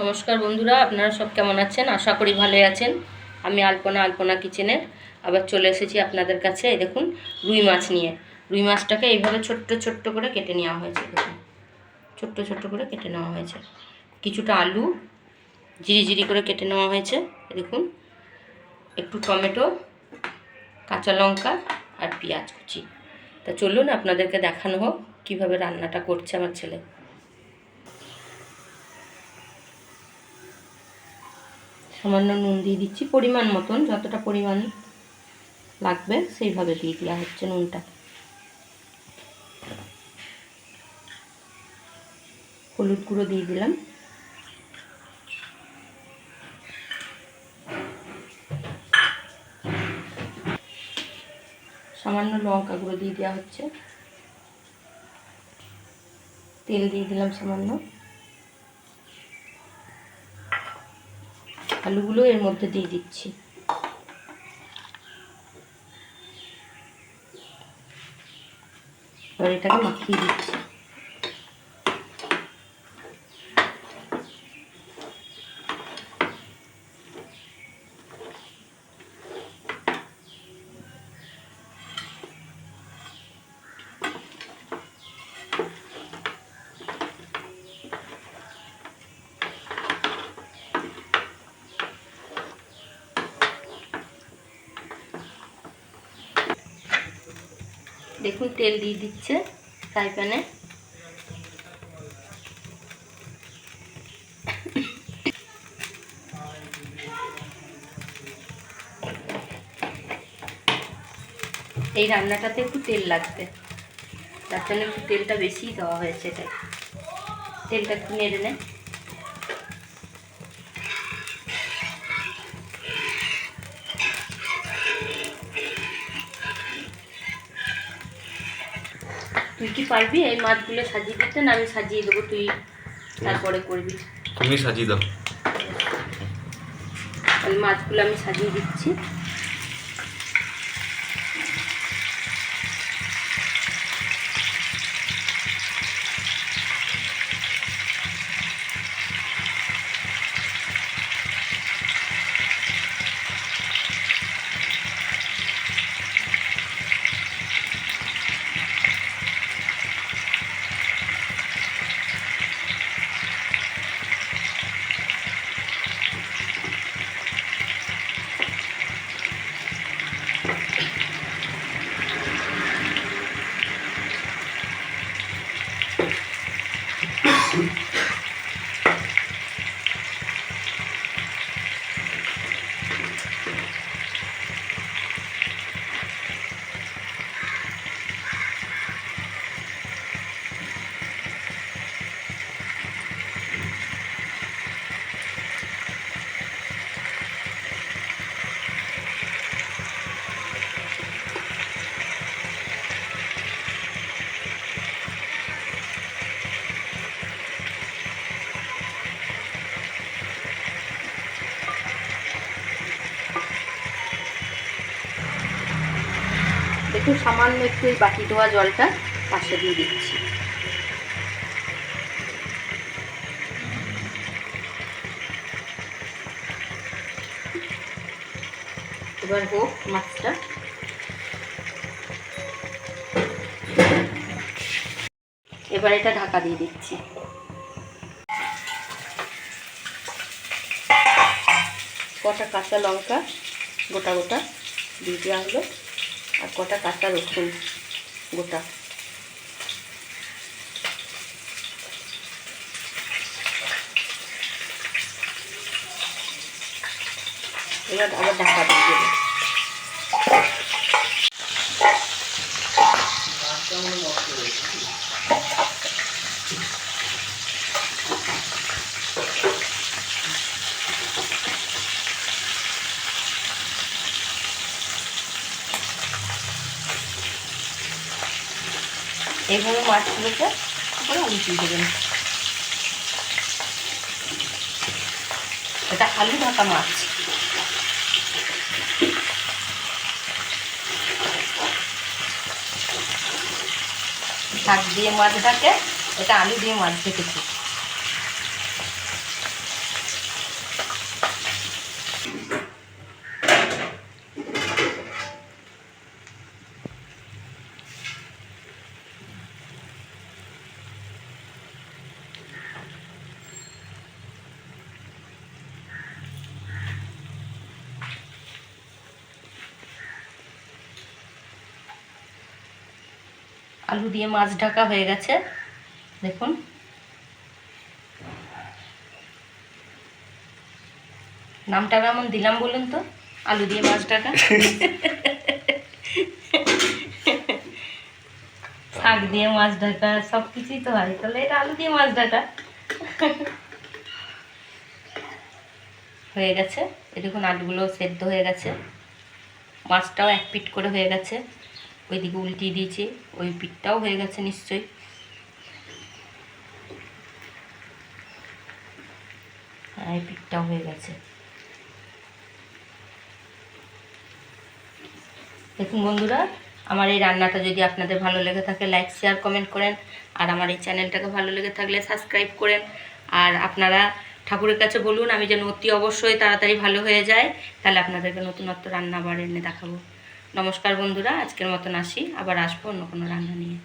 নমস্কার বন্ধুরা, আপনারা সব কেমন আছেন? আশা করি ভালোই আছেন। আমি আলপনা আলপনা কিচেনের। আবার চলে এসেছি আপনাদের কাছে দেখুন, রুই মাছ নিয়ে। রুই মাছটাকে এইভাবে ছোট্ট ছোট্ট করে কেটে নেওয়া হয়েছে, দেখুন। ছোট্ট ছোট্ট করে কেটে নেওয়া হয়েছে। কিছুটা আলু জিরি জিরি করে কেটে নেওয়া হয়েছে, দেখুন। একটু টমেটো, কাঁচা লঙ্কা আর পেঁয়াজ কুচি। তা চলুন আপনাদেরকে দেখানো হোক, কীভাবে রান্নাটা করছে আমার ছেলে। সামান্য নুন দিয়ে দিচ্ছি পরিমাণ মতন, যতটা পরিমাণ লাগবে সেইভাবে দিয়ে দেওয়া হচ্ছে নুনটা। হলুদ গুঁড়ো দিয়ে দিলাম। সামান্য লঙ্কা গুঁড়ো দিয়ে দেওয়া হচ্ছে। তেল দিয়ে দিলাম সামান্য। আলুগুলো এর মধ্যে দিয়ে দিচ্ছি। এবার এটাকে মাখিয়ে দিচ্ছি। দেখুন, তেল দিয়ে দিচ্ছে ফ্রাই প্যানে। এই রান্নাটাতে একটু তেল লাগবে। তার জন্য একটু তেলটা বেশিই দেওয়া হয়েছে এটাই। তেলটা একটু নেড়ে নেয় তুই কি পারবি? এই মাছগুলো সাজিয়ে দিতে না আমি সাজিয়ে দেবো তুই তারপরে করবি। তুমি সাজিয়ে দাও। মাছগুলো আমি সাজিয়ে দিচ্ছি। দেখুন সামান্য একটু এই বাটি দেওয়া জলটা পাশে দিয়ে দিচ্ছি। এবার হোক মাছটা। এবার এটা ঢাকা দিয়ে দিচ্ছি। কটা কাঁচা লঙ্কা গোটা গোটা দিয়ে দেওয়া হলো। আর কটা কাটা রসুন গোটা। এবার আবার ঢাকা দিয়ে দেবো। এইভাবে মাছগুলোকে করে উল্টিয়ে দেবেন। এটা আলু ঢাকা মাছ। শাক দিয়ে মাছ ঢাকে এটা আলু দিয়ে মাছ ঢেকেছি আলু দিয়ে মাছ ঢাকা হয়ে গেছে। দেখুন। নামটা কেমন দিলাম বলুন তো? আলু দিয়ে মাছ ঢাকা। শাক দিয়ে মাছ ঢাকা সব কিছুই তো হয়। তাহলে এটা আলু দিয়ে মাছ ঢাকা। হয়ে গেছে। দেখুন, আলুগুলো সেদ্ধ হয়ে গেছে। মাছটাও এক পিট করে হয়ে গেছে। ওইদিকে উল্টিয়ে দিয়েছি, ওই পিঠটাও হয়ে গেছে নিশ্চয়ই। এই পিঠটাও হয়ে গেছে। দেখুন বন্ধুরা, আমার এই রান্নাটা যদি আপনাদের ভালো লেগে থাকে লাইক শেয়ার কমেন্ট করেন। আর আমার এই চ্যানেলটাকে ভালো লেগে থাকলে সাবস্ক্রাইব করেন। আর আপনারা ঠাকুরের কাছে বলুন, আমি যেন অতি অবশ্যই তাড়াতাড়ি ভালো হয়ে যায় তাহলে আপনাদেরকে নতুনত্ব রান্না আবার এনে দেখাবো। নমস্কার বন্ধুরা আজকের মতন আসি আবার আসব অন্য কোনো রান্না নিয়ে।